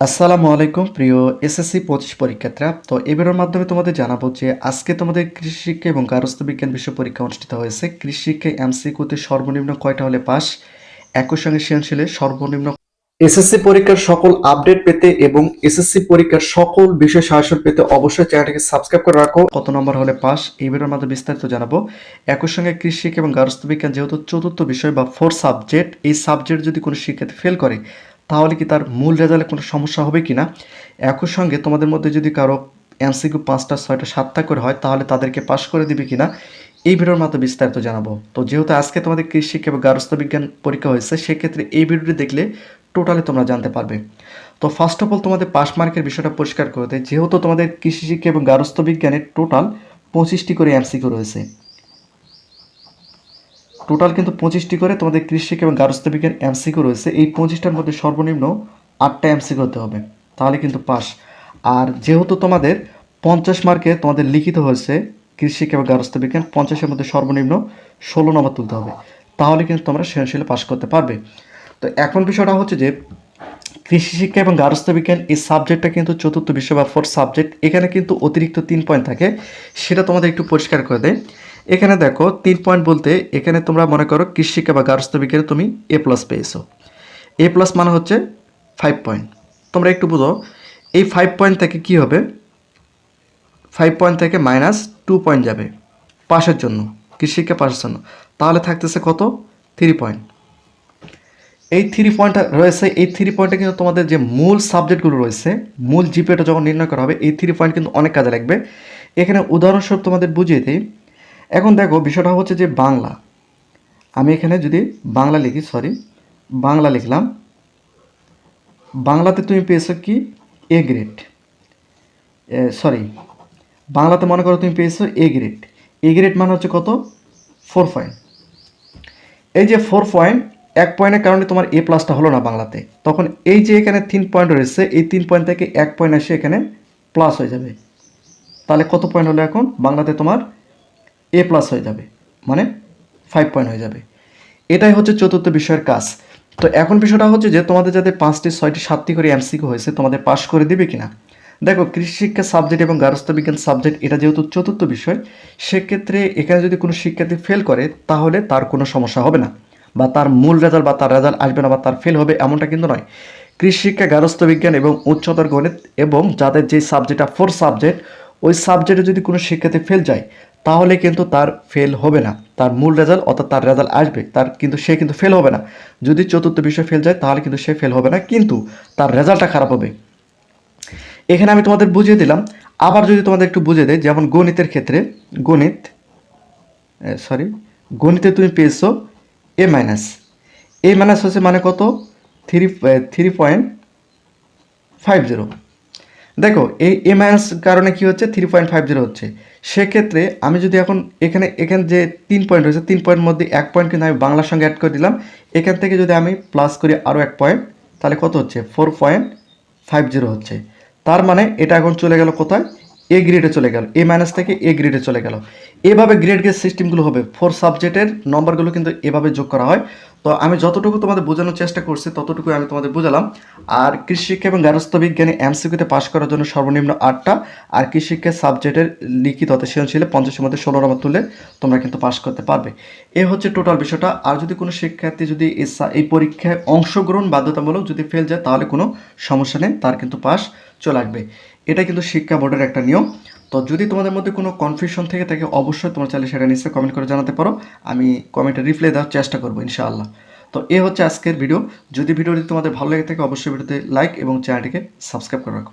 আসসালামু আলাইকুম প্রিয় এসএসসি পঁচিশ পরীক্ষার্থীরা। তো এবারের মাধ্যমে তোমাদের জানাব যে আজকে তোমাদের কৃষি শিক্ষা এবং গার্হস্থ্য বিজ্ঞান বিষয় পরীক্ষা অনুষ্ঠিত হয়েছে। কৃষি শিক্ষায় এমসিকিউতে সর্বনিম্ন কয়টা হলে পাস? একই সঙ্গে সৃজনশীলে সর্বনিম্ন এসএসসি পরীক্ষার সকল আপডেট পেতে এবং এসএসসি পরীক্ষার সকল বিষয় শাসন পেতে অবশ্যই চ্যানেলটিকে সাবস্ক্রাইব করে রাখো। কত নম্বর হলে পাস? এই ভিডিওর মাধ্যমে বিস্তারিত জানাব। একই সঙ্গে কৃষি শিক্ষা এবং গার্হস্থ্য বিজ্ঞান যেহেতু চতুর্থ বিষয় বা ফোর সাবজেক্ট এই সাবজেক্ট যদি কোনো শিক্ষার্থী ফেল করে তাহলে কি তার মূল রেজাল্টে কোনো সমস্যা হবে কি না একই সঙ্গে তোমাদের মধ্যে যদি কারও এমসিকিউ পাঁচটা, ছয়টা, সাতটা করে হয়, তাহলে তাদেরকে পাশ করে দিবে কিনা? এই ভিডিওর মাধ্যমে বিস্তারিত জানাব। তো যেহেতু আজকে তোমাদের কৃষি এবং গার্হস্থ্য বিজ্ঞান পরীক্ষা হয়েছে, সেক্ষেত্রে এই ভিডিওটি দেখলে টোটালি তোমরা জানতে পারবে। তো ফার্স্ট অফ অল তোমাদের পাস মার্কের বিষয়টা পরিষ্কার করে দেয় যেহেতু তোমাদের কৃষি শিক্ষা এবং গার্হস্থ্য বিজ্ঞানের টোটাল পঁচিশটি করে এমসিকিউ রয়েছে। টোটাল কিন্তু পঁচিশটি করে তোমাদের কৃষি শিক্ষা এবং গার্হস্থ্য বিজ্ঞান এমসিকিউ রয়েছে। এই পঁচিশটার মধ্যে সর্বনিম্ন আটটা এমসিকিউ হতে হবে। তাহলে কিন্তু পাস। আর যেহেতু তোমাদের পঞ্চাশ মার্কে তোমাদের লিখিত হয়েছে কৃষি শিক্ষা এবং গার্হস্থ্য বিজ্ঞান পঞ্চাশের মধ্যে সর্বনিম্ন ষোলো নম্বর তুলতে হবে। তাহলে কিন্তু তোমরা সৃজনশীলে পাস করতে পারবে। তো এখন বিষয়টা হচ্ছে যে কৃষি শিক্ষা এবং গার্হস্থ্য বিজ্ঞান এই সাবজেক্টটা কিন্তু চতুর্থ বিশ্ব বা ফোর্থ সাবজেক্ট। এখানে কিন্তু অতিরিক্ত তিন পয়েন্ট থাকে। সেটা তোমাদের একটু পরিষ্কার করে দেয়। এখানে দেখো, তিন পয়েন্ট বলতে এখানে তোমরা মনে করো কৃষি শিক্ষা বা গার্হস্থ্য বিজ্ঞানে তুমি এ প্লাস পেয়েছ। এ প্লাস মানে হচ্ছে ফাইভ পয়েন্ট তোমরা একটু বুঝো, এই ফাইভ পয়েন্ট থেকে কি হবে? ফাইভ পয়েন্ট থেকে মাইনাস টু পয়েন্ট যাবে পাশের জন্য কৃষি শিক্ষা পাশের জন্য। তাহলে থাকতেছে কত? থ্রি পয়েন্ট এই থ্রি পয়েন্ট রয়েছে, এই থ্রি পয়েন্টে কিন্তু তোমাদের যে মূল সাবজেক্টগুলো রয়েছে, মূল জিপিএটা যখন নির্ণয় করা হবে, এই থ্রি পয়েন্ট কিন্তু অনেক কাজে লাগবে। এখানে উদাহরণস্বরূপ তোমাদের বুঝিয়ে দিই এখন দেখো বিষয়টা হচ্ছে যে বাংলা। আমি এখানে যদি বাংলা লিখি সরি বাংলা লিখলাম। বাংলাতে তুমি পেয়েছ কি? এ গ্রেড সরি বাংলাতে মনে করো তুমি পেয়েছ এ গ্রেড এ গ্রেড মানে হচ্ছে কত? ফোর পয়েন্ট এই যে ফোর পয়েন্ট এক পয়েন্টের কারণে তোমার এ প্লাসটা হলো না বাংলাতে। তখন এই যে এখানে তিন পয়েন্ট রয়েছে, এই তিন পয়েন্ট থেকে এক পয়েন্ট এসে এখানে প্লাস হয়ে যাবে। তাহলে কত পয়েন্ট হলো এখন? বাংলাতে তোমার এ প্লাস হয়ে যাবে মানে ফাইভ পয়েন্ট হয়ে যাবে। এটাই হচ্ছে চতুর্থ বিষয়ের কাজ। তো এখন বিষয়টা হচ্ছে যে তোমাদের যাতে পাঁচটি, ছয়টি, সাতটি করে এমসিকিউ হয়েছে, তোমাদের পাস করে দেবে কিনা? দেখো, কৃষি শিক্ষা সাবজেক্ট এবং গার্হস্থ্য বিজ্ঞান সাবজেক্ট এটা যেহেতু চতুর্থ বিষয়, সেক্ষেত্রে এখানে যদি কোনো শিক্ষার্থী ফেল করে, তাহলে তার কোনো সমস্যা হবে না। বা তার মূল রেজাল্ট বা তার রেজাল্ট আসবে না বা তার ফেল হবে, এমনটা কিন্তু নয়। কৃষি শিক্ষা, গার্হস্থ্য বিজ্ঞান এবং উচ্চতর গণিত এবং যাদের যে সাবজেক্টটা ফোর সাবজেক্ট ওই সাবজেক্টে যদি কোনো শিক্ষার্থী ফেল যায় তাহলে কিন্তু তার ফেল হবে না। তার মূল রেজাল্ট অর্থাৎ তার রেজাল্ট আসবে, তার কিন্তু সে কিন্তু ফেল হবে না। যদি চতুর্থ বিষয় ফেল যায়, তাহলে কিন্তু সে ফেল হবে না, কিন্তু তার রেজাল্টটা খারাপ হবে। এখানে আমি তোমাদের বুঝিয়ে দিলাম। আবার যদি তোমাদের একটু বুঝিয়ে দেয় যেমন গণিতের ক্ষেত্রে, গণিত সরি গণিতে তুমি পেয়েছ এ মাইনাস এ মাইনাস হচ্ছে মানে কত? Three three point five zero দেখো, এই এ মাইনাস কারণে কি হচ্ছে? থ্রি পয়েন্ট ফাইভ জিরো হচ্ছে। সেক্ষেত্রে আমি যদি এখন এখানে এখানে যে তিন পয়েন্ট রয়েছে, তিন পয়েন্টের মধ্যে এক পয়েন্ট কিন্তু আমি বাংলার সঙ্গে অ্যাড করে দিলাম। এখান থেকে যদি আমি প্লাস করি আরও এক পয়েন্ট তাহলে কত হচ্ছে? ফোর পয়েন্ট ফাইভ জিরো হচ্ছে। তার মানে এটা এখন চলে গেল কোথায়? এ গ্রেডে চলে গেল। এ মাইনাস থেকে এ গ্রেডে চলে গেল। এভাবে গ্রেড গেজ সিস্টেমগুলো হবে। ফোর সাবজেক্টের নম্বরগুলো কিন্তু এভাবে যোগ করা হয়। তো আমি যতটুকু তোমাদের বোঝানোর চেষ্টা করছি ততটুকু আমি তোমাদের বোঝালাম। আর কৃষি শিক্ষা এবং গার্হস্থ্য বিজ্ঞানে এমসিকিউতে পাশ করার জন্য সর্বনিম্ন আটটা, আর কৃষি শিক্ষা সাবজেক্টের লিখিত সৃজনশীলে পঞ্চাশের মধ্যে ষোলো নম্বর তুলে তোমরা কিন্তু পাশ করতে পারবে। এ হচ্ছে টোটাল বিষয়টা। আর যদি কোনো শিক্ষার্থী যদি এই পরীক্ষায় অংশগ্রহণ বাধ্যতামূলক যদি ফেল যায়, তাহলে কোনো সমস্যা নেই, তার কিন্তু পাস চলে আসবে এটা কিন্তু শিক্ষা বোর্ডের একটা নিয়ম। তো যদি তোমাদের মধ্যে কোনো কনফিউশন থেকে থাকে, অবশ্যই তোমার চাইলে সেটা নিশ্চয়ই কমেন্ট করে জানাতে পারো। আমি কমেন্টে রিপ্লাই দেওয়ার চেষ্টা করব, ইনশাআল্লাহ। তো এ হচ্ছে আজকের ভিডিও যদি ভিডিওটি তোমাদের ভালো লেগে থাকে, অবশ্যই ভিডিওতে লাইক এবং চ্যানেলটিকে সাবস্ক্রাইব করে রাখো।